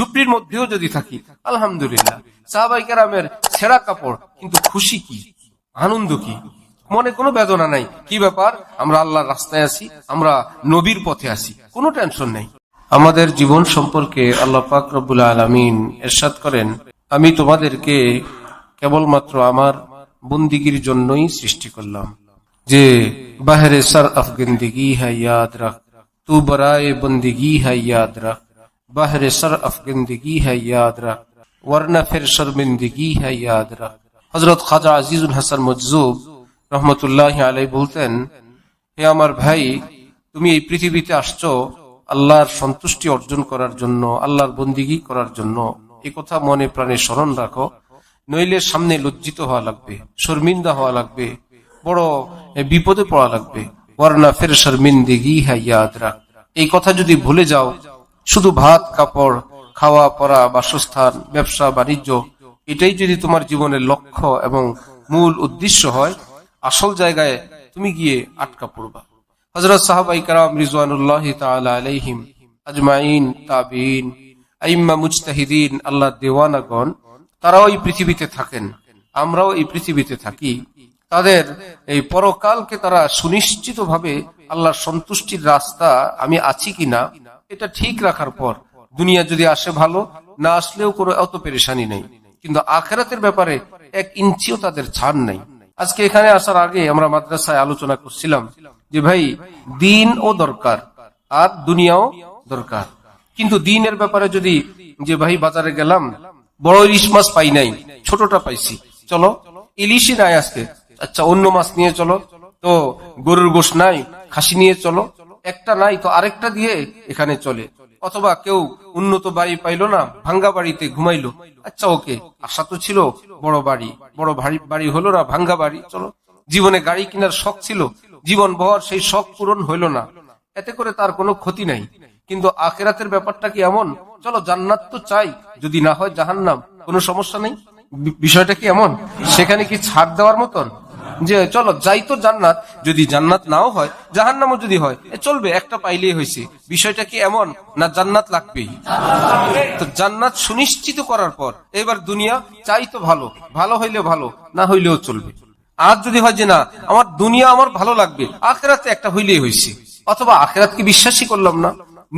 ঝুপড়ির মধ্যেও যদি থাকি, আলহামদুলিল্লাহ। সাহাবাই কেরামের ছেঁড়া কাপড়, কিন্তু খুশি কি? আনন্দ কি? মনে কোনো বেদনা নাই। কি ব্যাপার? আমরা আল্লাহর রাস্তায় আছি, আমরা নবীর পথে আছি, কোনো টেনশন নেই। আমাদের জীবন সম্পর্কে আল্লাহ পাক রব্বুল আলমিন এরশাদ করেন, আমি তোমাদেরকে কেবলমাত্র আমার বন্দিগির জন্যই সৃষ্টি করলাম। যে বাহরে সর আফগিন্দগি হ্যাঁ রাখ, তু বরায়ে বন্দিগি হ্যাঁ রাখ। বাহরে সর আফগিন্দগি হ্যাঁ ইয়াদ রাখ वरना फिर शर्मिंदगी है याद रख হজরত খাজা আজিজুল হাসান মজজুব রহমতুল্লাহ আলাই বলতেন হে আমার ভাই তুমি এই পৃথিবীতে আসছো আল্লাহর সন্তুষ্টি অর্জন করার জন্য আল্লাহর বন্দিগি করার জন্য এ কথা মনে প্রাণে স্মরণ রাখো নইলে সামনে লজ্জিত হওয়া লাগবে শর্মিন্দা হওয়া লাগবে বড় এ, বিপদে পড়া লাগবে ওয়ারনা ফের শর্মিন্দিগি হ্যাঁ ইয়াদ রাখ এই কথা যদি ভুলে যাও শুধু ভাত, কাপড়, খাওয়া, পড়া, বাসস্থান, ব্যবসা, বাণিজ্য, এটাই যদি তোমার জীবনের লক্ষ্য এবং মূল উদ্দেশ্য হয়, আসল জায়গায় তুমি গিয়ে আটকা পড়বা। হজরত সাহাবাই কারাম রিজওয়ানুল্লাহ আলাইহিম আজমাইন তাবিন আইম্মা মুজতাহিদিন আল্লাহ দেওয়ানাগণ, তারাও এই পৃথিবীতে থাকেন। আমরাও এই পৃথিবীতে থাকি। তাদের এই পরকালকে তারা সুনিশ্চিতভাবে আল্লাহর সন্তুষ্টির রাস্তা আমি আছি কিনা এটা ঠিক রাখার পর, দুনিয়া যদি আসে ভালো, না আসলেও কোনো অত পেরেশানি নেই। কিন্তু আখেরাতের ব্যাপারে এক ইঞ্চিও তাদের ছাড় নাই। আজকে এখানে আসার আগে আমরা মাদ্রাসায় আলোচনা করছিলাম যে, ভাই, দিন ও দরকার, আর দুনিয়াও দরকার। কিন্তু দিনের ব্যাপারে যদি যে, ভাই, বাজারে গেলাম, বড় ইলিশ মাছ পাই নাই, ছোটটা পাইছি, চলো, ইলিশই নাই আজকে আচ্ছা অন্য মাছ নিয়ে চলো, তো গরুর গোশ নাই, খাসি নিয়ে চলো একটা নাই তো আরেকটা দিয়ে এখানে চলে। অথবা কেউ উন্নত বাড়ি পাইলো না, ভাঙ্গা বাড়িতে ঘুমাইলো। আচ্ছা ওকে, আশা তো ছিল বড় বাড়ি। বড় বাড়ি হলো না, ভাঙ্গা বাড়ি, চলো। জীবনে গাড়ি কেনার শখ ছিল জীবন ভর সেই শখ পূরণ হইল না। এতে করে তার কোনো ক্ষতি নাই। কিন্তু আখেরাতের ব্যাপারটা কি এমন? চলো, জান্নাত তো চাই, যদি না হয় জাহান্নাম। কোনো সমস্যা নেই? বিষয়টা কি এমন? সেখানে কি ছাড় দেওয়ার মতন? যে চলো যাই তো জান্নাত, যদি জান্নাত নাও হয়, জাহান্নামও যদি হয় চলবে, একটা পাইলেই হয়েছে। বিষয়টা কি এমন, না জান্নাত লাগবেই? তো জান্নাত সুনিশ্চিত করার পর, এবার দুনিয়া চাই তো ভালো ভালো হইলে ভালো, না হইলেও চলবে। আর যদি হয় যে না, আমার দুনিয়া আমার ভালো লাগবে, আখেরাতে একটা হইলেই হয়েছে। অথবা আখেরাতকে বিশ্বাসই করলাম না,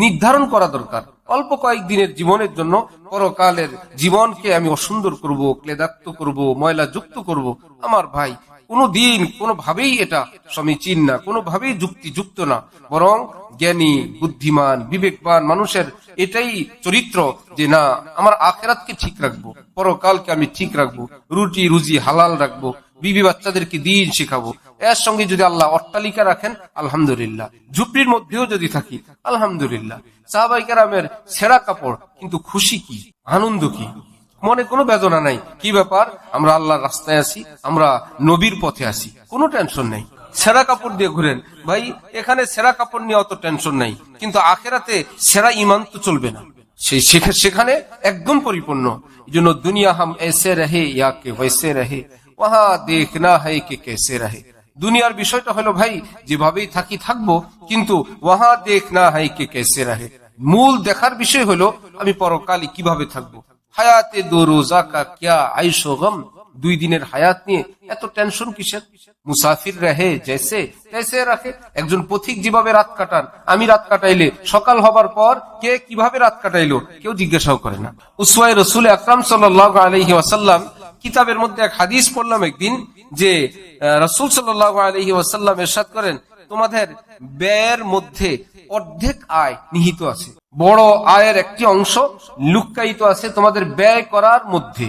নির্ধারণ করা দরকার। অল্প কয়েকদিনের জীবনের জন্য পরকালের জীবনকে আমি অসুন্দর করব, ক্লেদাক্ত করব ময়লা যুক্ত করব। আমার ভাই কোনো দিন কোনোভাবেই এটা সমীচীন না, কোনোভাবেই যুক্তিযুক্ত না। বরং জ্ঞানী, বুদ্ধিমান, বিবেকবান মানুষের এটাই চরিত্র যে না, আমার আখেরাতকে ঠিক রাখব, পরকালকে আমি ঠিক রাখব, রুটি, রুজি, হালাল রাখব, বিবি বাচ্চাদেরকে দিন শেখাবো। এর সঙ্গে যদি আল্লাহ অট্টালিকা রাখেন, আলহামদুলিল্লাহ। ঝুপড়ির মধ্যেও যদি থাকি, আলহামদুলিল্লাহ। সাহাবাই কেরামের ছেঁড়া কাপড়, কিন্তু খুশি কি? আনন্দ কি? মনে কোনো বেদনা নাই। কি ব্যাপার? আমরা আল্লাহর রাস্তায় আছি, আমরা নবীর পথে আসি কোনো টেনশন নাই। সেরা কাপড় দিয়ে ঘুরেন। ভাই, এখানে সেরা কাপড় নিয়ে অত টেনশন নাই। কিন্তু আখেরাতে সেরা ইমান তো চলবে না। সেই সেখানে একদম পরিপূর্ণ। জন্য দুনিয়া হাম এসে রহে ইয়াকে হয়েছে রেহে। ওহা দেখ না হে কে কেসে রেহে। দুনিয়ার বিষয়টা হলো, ভাই, যেভাবেই থাকি থাকব, কিন্তু ওহা দেখ না হে কে কেসে রাহে। মূল দেখার বিষয় হলো, আমি পরকালে কীভাবে থাকব? হায়াতে দো রোজা কা ক্যা আইশো গম? দুই দিনের হায়াত নিয়ে এত টেনশন কিসের? মুসাফির রাহে, জেসে, তেসে রাখে, একজন পথিক যেভাবে রাত কাটান, আমি রাত কাটাইলে সকাল হবার পর কে কীভাবে রাত কাটাইলো কেউ জিজ্ঞাসাও করে না। উসওয়াই রসুল আকরাম সাল্লাল্লাহু আলাইহি ওয়াসাল্লাম কিতাবের মধ্যে এক হাদিস পড়লাম একদিন যে রসুল সাল্লাল্লাহু আলাইহি ওয়াসাল্লাম এরশাদ করেন তোমাদের ব্যয়ের মধ্যে অর্ধেক আয় নিহিত আছে। বড় আয়ের একটি অংশ লুক্কায়িত আছে তোমাদের ব্যয় করার মধ্যে।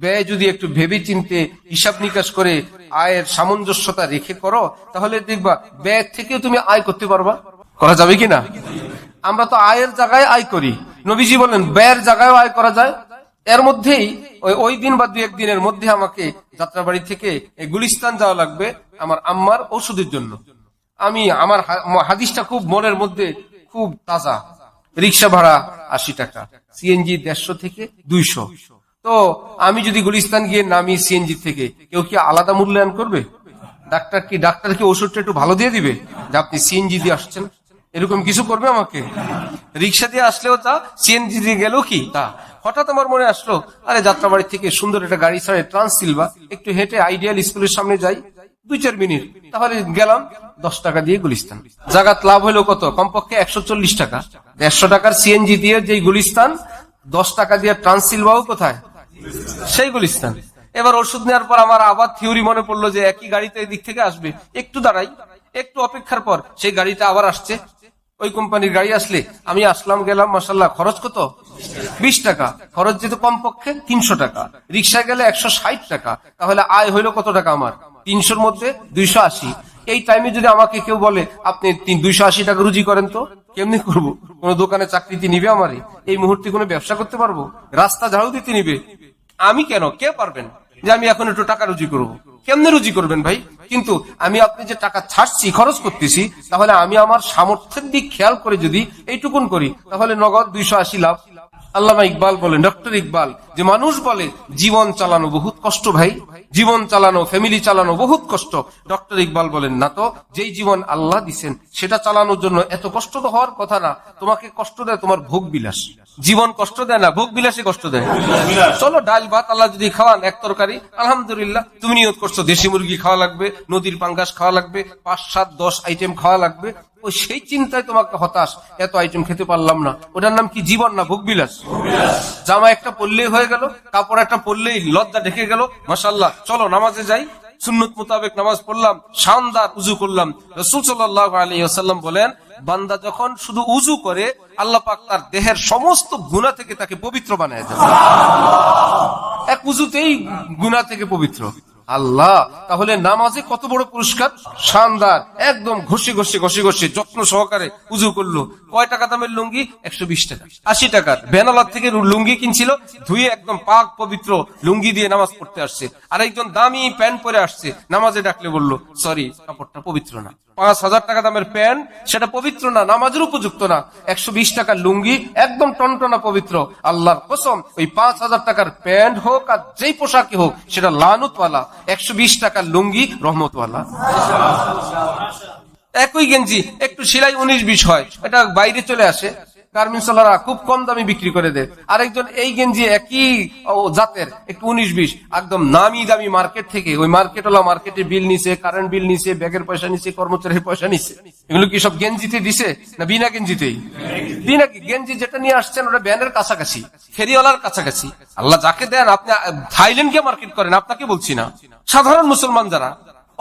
ব্যয় যদি একটু ভেবে চিনতে হিসাব নিকাশ করে আয়ের সামঞ্জস্যতা রেখে করো, তাহলে দেখবা ব্যয় থেকেও তুমি আয় করতে পারবা। করা যাবে কি না? আমরা তো আয়ের জায়গায় আয় করি। নবীজি বলেন, ব্যয়ের জায়গায় আয় করা যায়। এর মধ্যেই ওই দিন বা দুই একদিনের মধ্যে আমাকে যাত্রাবাড়ি থেকে গুলিস্তান যাওয়া লাগবে আমার আম্মার ওষুধের জন্য। আমি আমার হাদিসটা খুব মনের মধ্যে খুব তাজা। রিক্সা ভাড়া আশি টাকা সিএনজি দেড়শো থেকে দুইশো। তো আমি যদি গুলিস্তান গিয়ে নামি সিএনজি থেকে, কেউ কি আলাদা মূল্যায়ন করবে? ডাক্তার কি ডাক্তার কি ওষুধটা একটু ভালো দিয়ে দিবে? যে আপনি সিএনজি দিয়ে আসছেন, এরকম কিছু করবে আমাকে? রিক্সা দিয়ে আসলেও তা সিএনজি দিয়ে গেলেও কি তা? হঠাৎ আমার মনে আসলো, আরে যাত্রাবাড়ি থেকে সুন্দর একটা গাড়ি ছাড়ে ট্রান্সসিলভা একটু হেঁটে আইডিয়াল স্কুলের সামনে যাই। দুই চার মিনিট। তাহলে গেলাম দশ টাকা দিয়ে গুলিস্তান। জাগাত লাভ হলো কত? কমপক্ষে একশো চল্লিশ টাকা। একশো টাকার সিএনজি দিয়ে যে গুলিস্তান, দশ টাকা দিয়ে ট্রান্সিল ট্রান্সসিলভাও কোথায়? সেই গুলিস্তান। এবার ওষুধ নেওয়ার পর আমার আবার থিওরি মনে পড়ল যে একই গাড়িতে এদিক থেকে আসবে। একটু দাঁড়াই, একটু অপেক্ষার পর সেই গাড়িটা আবার আসছে। ওই কোম্পানির গাড়ি আসলে আমি আসলাম, গেলাম মাসাল্লাহ খরচ কত? বিশ টাকা। খরচ যেত কমপক্ষে তিনশো টাকা। রিক্সা গেলে একশো ষাট টাকা। তাহলে আয় হইল কত টাকা আমার? তিনশোর মধ্যে দুইশো আশি। এই টাইমে যদি আমাকে কেউ বলে, আপনি দুইশো আশি টাকা রুজি করেন তো, কেমনি করব? কোন দোকানে চাকরিতে নিবে আমারই এই মুহূর্তে কোনো ব্যবসা করতে পারব? রাস্তা ঝাড়ু দিতে নিবে? আমি কেন? কে পারবেন যে আমি এখন একটু টাকা রুজি করব? কেমনে রুজি করবেন ভাই? কিন্তু আমি আপনি যে টাকা ছাড়ছি, খরচ করতেছি, তাহলে আমি আমার সামর্থ্যের দিক খেয়াল করে যদি এইটুকুন করি, তাহলে নগদ দুইশো আশি লাভ। আল্লামা ইকবাল বলেন, ডক্টর ইকবাল, যে মানুষ বলে, জীবন চালানো বহুত কষ্ট ভাই, জীবন চালানো ফ্যামিলি চালানো বহুত কষ্ট। ডক্টর ইকবাল বলেন, না তো, যেই জীবন আল্লাহ দিছেন, সেটা চালানোর জন্য এত কষ্ট তো হওয়ার কথা না। তোমাকে কষ্ট দেয় তোমার ভোগ বিলাস। জীবন কষ্ট দেয় না, ভোগ বিলাসে কষ্ট দেয়। চলো, ডাল ভাত আল্লাহ যদি খাওয়ান, এক তরকারি, আলহামদুলিল্লাহ, তুমি নিয়ত করছ, দেশি মুরগি খাওয়া লাগবে, নদীর পাঙ্গাস খাওয়া লাগবে, পাঁচ, সাত, দশ আইটেম খাওয়া লাগবে সেই চিন্তায় তোমাকে হতাশ। এত আইটেম খেতে পারলাম না। ওটার নাম কি? জীবন না? ভোগ বিলাস। জামা একটা পরলেই হয়ে গেল, কাপড় একটা পরলেই লজ্জা ঢেকে গেল। মাসাল্লাহ চলো নামাজে যাই। সুন্নত মোতাবেক নামাজ পড়লাম, শানদার উজু করলাম। রসুল আসাল্লাম বলেন, বান্দা যখন শুধু উজু করে, আল্লাহ পাক তার দেহের সমস্ত গুণা থেকে তাকে পবিত্র বানায় দেয় এক উজুতেই গুণা থেকে পবিত্র। আল্লাহ, তাহলে নামাজে কত বড় পুরস্কার? শানদার, একদম ঘষে ঘষে ঘষে ঘষে, যত্ন সহকারে উজু করল। কয় টাকা দামের লুঙ্গি? একশো বিশ টাকা। আশি টাকার বেনালার থেকে লুঙ্গি কিনছিল, ধুয়ে একদম পাক পবিত্র লুঙ্গি দিয়ে নামাজ পড়তে আসছে। আর একজন দামি প্যান্ট পরে আসছে, নামাজে ডাকলে বলল, সরি, কাপড়টা পবিত্র না। পাঁচ হাজার টাকা দামের প্যান্ট, সেটা পবিত্র না, নামাজের উপযুক্ত না। একশো বিশ টাকার লুঙ্গি, একদম টনটনা পবিত্র। আল্লাহর কসম, ওই পাঁচ হাজার টাকার প্যান্ট হোক আর যেই পোশাকই হোক, সেটা লানুতওয়ালা। একশো বিশ টাকার লুঙ্গি, রহমতওয়ালা। একই গেঞ্জি, একটু সেলাই উনিশ বিশ হয়। এটা বাইরে চলে আসে। গার্মেন্টসওয়ালারা খুব কম দামে বিক্রি করে দেয়। আরেকজন এই গেঞ্জি একই জাতের, একটু উনিশ বিশ, একদম নামি দামি মার্কেট থেকে। ওই মার্কেটওয়ালা মার্কেটে বিল নিছে কারেন্ট বিল নিছে, ব্যাগের পয়সা নিছে, কর্মচারীর পয়সা নিছে। এগুলো কি সব গেঞ্জিতে দিছে, না বিনা গেঞ্জিতেই? বিনা গেঞ্জি যেটা নিয়ে আসছেন, ওটা ব্যানের কাছাকাছি, ফেরিওয়ালার কাছাকাছি। আল্লাহ যাকে দেন, আপনি থাইল্যান্ড কে মার্কেট করেন, আপনাকে বলছি না। সাধারণ মুসলমান যারা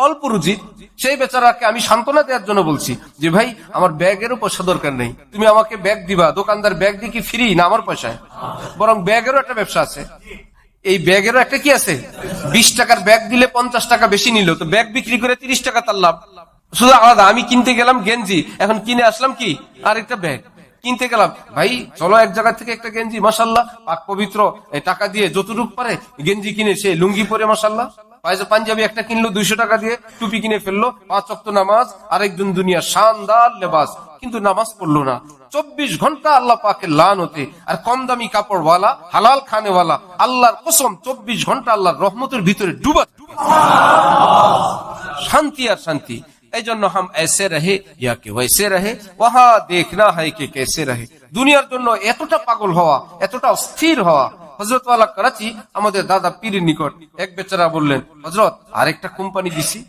অল্প রুজি সেই বেচারাকে আমি সান্ত্বনা দেওয়ার জন্য বলছি যে, ভাই, আমার ব্যাগেরও পয়সা দরকার নেই। তুমি আমাকে ব্যাগ দিবা, দোকানদার ব্যাগ দিয়ে কি ফ্রি না আমার পয়সায়? বরং ব্যাগেরও একটা ব্যবসা আছে। এই ব্যাগেরও একটা কি আছে? বিশ টাকার ব্যাগ দিলে পঞ্চাশ টাকা বেশি নিল, তো ব্যাগ বিক্রি করে তিরিশ টাকা তার লাভ। শুধু আলাদা, আমি কিনতে গেলাম গেঞ্জি, এখন কিনে আসলাম কি? আর একটা ব্যাগ। কিনতে গেলাম। ভাই, চলো এক জায়গা থেকে একটা গেঞ্জি মাসাল্লাহ পাক পবিত্র। টাকা দিয়ে যতটুক পারে গেঞ্জি কিনে সে লুঙ্গি পরে মাসাল্লাহ পাঞ্জাবি একটা কিনলো, দুইশো টাকা দিয়ে টুপি কিনে ফেলল, পাঁচ অক্ত নামাজ আরেকজন দুনিয়া শানদার লেবাস, কিন্তু নামাজ পড়ল না। চব্বিশ ঘণ্টা আল্লাহ পাকে লান হতে আর কম দামি হালাল আল্লাহর কসম, চব্বিশ ঘণ্টা আল্লাহর রহমতের ভিতরে ডুবা শান্তি আর শান্তি। এই জন্য হাম এসে রহে ইয়াকে ওয়েসে রহে, ওহা দেখনা হাইকে কে কেসে রহে। দুনিয়ার জন্য এতটা পাগল হওয়া, এতটা অস্থির হওয়া হজরত ওয়ালা করাচি আমাদের দাদা পীরের নিকট এক বেচারা বললেন হজরত আরেকটা কোম্পানি দিছি।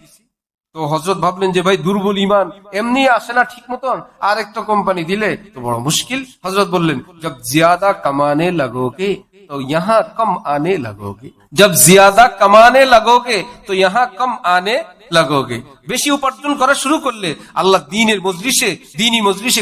তো হজরত ভাবলেন যে, ভাই, দুর্বল ইমান এমনি আসে না ঠিক মতন আর একটা কোম্পানি দিলে? তো বড় মুশকিল হজরত বললেন, জব জিয়াদা কামানে লাগোগে, তো ইহা কম আনে লাগোগে। জব জিয়াদা কামানে লাগোগে, তো ইহা কম আনে লাগোগে। বেশি উপার্জন করা শুরু করলে আল্লাহ দিনের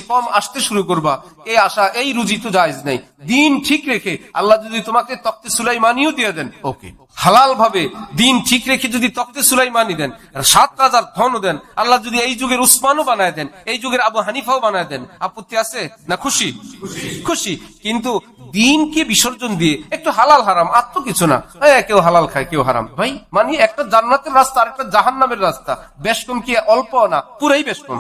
কম আসতে শুরু করবা। এই আশা এই রুজি তো জায়জ নাই। দিন ঠিক রেখে আল্লাহ যদি তোমাকে তক্তে সুলাই মানিও দিয়ে দেন। ওকে। হালাল ভাবে দিন ঠিক রেখে যদি তক্তে সুলাই মানি দেন সাত রাজার ধনও দেন আল্লাহ যদি এই যুগের উসমানও বানায় দেন এই যুগের আবু হানিফাও বানায় দেন। আপত্তি আছে? না খুশি। খুশি। কিন্তু দিনকে বিসর্জন দিয়ে একটু হালাল হারাম আর তো কিছু না। এ, কেউ হালাল খায় কেউ হারাম। ভাই মানে একটা জান্নাতের রাস্তা আর একটা জাহান নামের রাস্তা। বেশ কম কি অল্প না? পুরাই বেশ কম।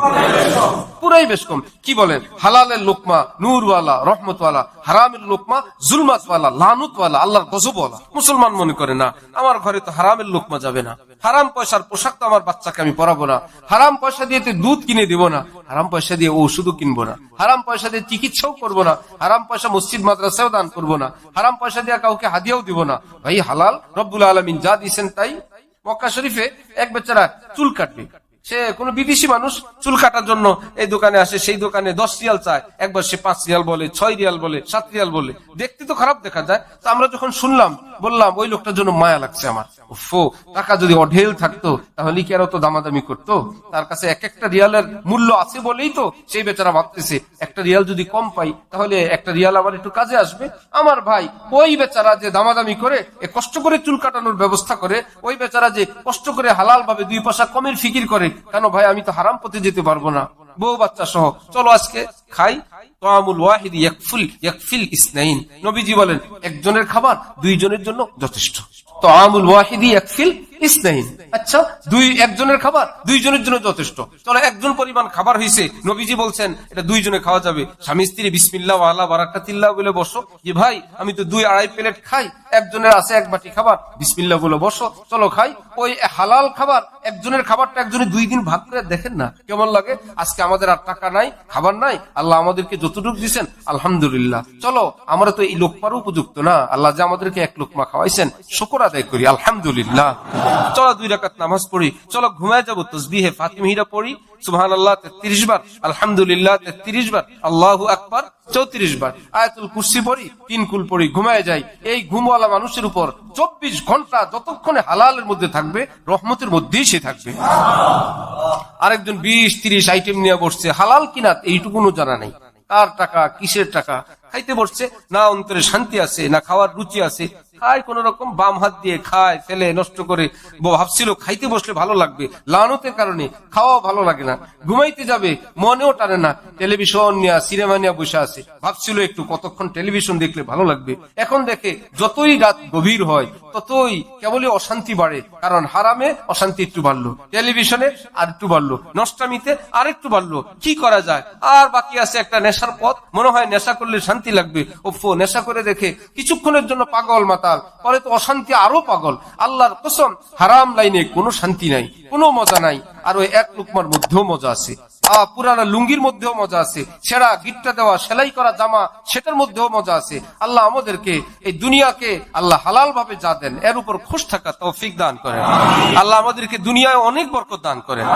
পুরাই বেশ কম। কি বলেন? হালালের লোকমা নূরওয়ালা রহমতওয়ালা হারামের লোকমা জুলমাতওয়ালা লানুতওয়ালা আল্লাহর গজবওয়ালা। মুসলমান মনে করে না আমার ঘরে তো হারামের লোকমা যাবে না। হারাম পয়সার পোশাক তো আমার বাচ্চাকে আমি পরাবো না। হারাম পয়সা দিয়ে দুধ কিনে দিব না। হারাম পয়সা দিয়ে ওষুধও কিনবো না। হারাম পয়সা দিয়ে চিকিৎসাও করব না। হারাম পয়সা মসজিদ মাদ্রাসাও দান করব না। হারাম পয়সা দিয়ে কাউকে হাদিয়াও দিব না। ভাই, হালাল, রব্বুল আলমিন যা দিয়েছেন তাই। মক্কা শরীফে এক বেচারা চুল কাটবে। সে কোনো বিদেশি মানুষ চুল কাটার জন্য এই দোকানে আসে, সেই দোকানে দশ রিয়াল চায়। একবার সে পাঁচ রিয়াল বলে, ছয় রিয়াল বলে, সাত রিয়াল বলে। দেখতে তো খারাপ দেখা যায়। তো আমরা যখন শুনলাম বললাম, ওই লোকটার জন্য মায়া লাগছে আমার। টাকা যদি অঢেল থাকতো, তাহলে কি আর তো দামাদামি করতো? তার কাছে এক একটা রিয়ালের মূল্য আছে বলেই তো সেই বেচারা ভাবতেছে, একটা রিয়াল যদি কম পাই, তাহলে একটা রিয়াল আবার একটু কাজে আসবে? আমার ভাই ওই বেচারা যে দামাদামি করে কষ্ট করে চুল কাটানোর ব্যবস্থা করে, ওই বেচারা যে কষ্ট করে হালাল ভাবে দুই পয়সা কমের ফিকির করে, কেন ভাই, আমি তো হারাম পথে যেতে পারব না। বউ বাচ্চা সহ চলো আজকে খাই ওয়াহিদ নবীজি বলেন একজনের খাবার দুইজনের জন্য যথেষ্ট। তোয়ামুল ওয়াহিদি ইয়াকফিল আচ্ছা বারাকাতিল্লাহ বলে বসো। চলো খাই। ওই হালাল খাবার, একজনের খাবারটা একজনে দুই দিন ভাগ করে দেখেন না, কেমন লাগে? আজকে আমাদের আর টাকা নাই, খাবার নাই, আল্লাহ আমাদেরকে যতটুকু দিচ্ছেন আলহামদুলিল্লাহ। চলো, আমরা তো এই লোকমার উপযুক্ত না, আল্লাহ যে আমাদেরকে এক লোকমা খাওয়াইছেন, শুকর আদায় করি, আলহামদুলিল্লাহ। চলো দুই রাকাত নামাজ পড়ি, চলো ঘুমায় যাব, তসবিহে ফাতিমহিরা পড়ি সুবহান আল্লাহ তেত্রিশ বার, আলহামদুলিল্লাহ, তেত্রিশ বার, আল্লাহ আকবার, চৌত্রিশ বার, আয়াতুল কুর্সি পড়ি, তিন কুল পড়ি, ঘুমায় যাই। এই ঘুমওয়ালা মানুষের উপর চব্বিশ ঘণ্টা যতক্ষণে হালালের মধ্যে থাকবে, রহমতের মধ্যেই সে থাকবে। আরেকজন বিশ, তিরিশ আইটেম নিয়ে বসছে, হালাল কিনা এইটুকুনও জানা নেই। কার টাকা, কিসের টাকা? খাইতে বসছে, না অন্তরে শান্তি আছে, না খাওয়ার রুচি আছে খায়, কোন রকম বাম হাত দিয়ে খায়, ফেলে, নষ্ট করে। ভাবছিল খাইতে বসলে ভালো লাগবে। লানতের কারণে খাওয়া ভালো লাগে না। ঘুমাইতে যাবে, মনেও টানে না। টেলিভিশন নিয়ে, সিনেমা নিয়ে বসে আছে। ভাবছিল একটু কতক্ষণ টেলিভিশন দেখলে ভালো লাগবে। এখন দেখে যতই রাত গভীর হয়, ততই কেবলই অশান্তি বাড়ে। কারণ হারামে অশান্তি একটু বাড়লো। টেলিভিশনে আর একটু বাড়লো। নষ্টামিতে আর একটু বাড়লো। কি করা যায়? আর বাকি আছে একটা নেশার পথ। মনে হয় নেশা করলে শান্তি লাগবে। ওফো, নেশা করে দেখে কিছুক্ষণের জন্য পাগল মাতাল পরে তো অশান্তি আরও পাগল। আল্লাহর কসম, হারাম লাইনে কোনো শান্তি নাই, কোনো মজা নাই। আর ওই এক লুকমার মধ্যেও মজা আছে। পুরানা লুঙ্গির মধ্যেও মজা আছে ছেঁড়া গিটটা দেওয়া, সেলাই করা জামা, সেটার মধ্যেও মজা আছে। আল্লাহ আমাদেরকে এই দুনিয়াকে আল্লাহ হালাল ভাবে যা দেন, এর উপর খুশ থাকা তৌফিক দান করেন। আল্লাহ আমাদেরকে দুনিয়ায় অনেক বরকত দান করেন,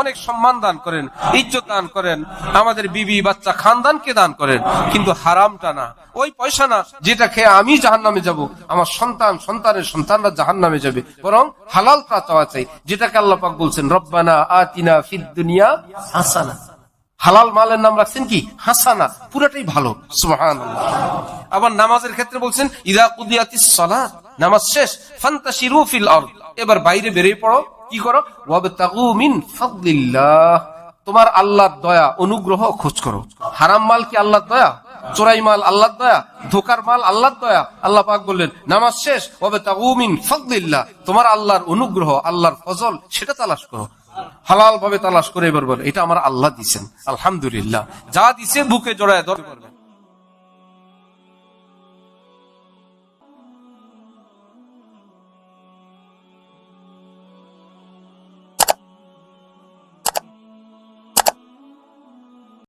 অনেক সম্মান দান করেন, ইজ্জত দান করেন, আমাদের বিবি, বাচ্চা, খানদানকে দান করেন, কিন্তু হারামটা না। ওই পয়সা না যেটা খেয়ে আমি জাহান নামে যাব, আমার সন্তান, সন্তানের সন্তানরা জাহান নামে যাবে, বরং হালাল তা চাওয়া চাই, যেটাকে আল্লাহ পাক বলছেন, রব্বানা আতিনা ফিদ দুনিয়া হাসানা। হালাল মালের নাম রাখছেন কি? হাসানা। পুরাটাই ভালো। আবার নামাজের ক্ষেত্রে বলছেন, ইদা কুদিয়াতিস সালাত নামাজ শেষ। ফান্তাশিরু ফিল এবার বাইরে বেরিয়ে পড়ো। কি করো? ওয়াবতাগু মিন তোমার আল্লাহর দয়া, অনুগ্রহ খোঁজ করো। হারাম মাল কি আল্লাহর দয়া? চোরাই মাল আল্লাহর দয়া? ধোকার মাল আল্লাহর দয়া? আল্লাহ পাক বললেন, নামাজ শেষ। তোমার আল্লাহর অনুগ্রহ, আল্লাহর ফজল, সেটা তালাশ করো। হালাল ভাবে তালাশ করে এবার বলে, এটা আমার আল্লাহ দিচ্ছেন আলহামদুলিল্লাহ। যা দিছে বুকে জড়ায় ধরে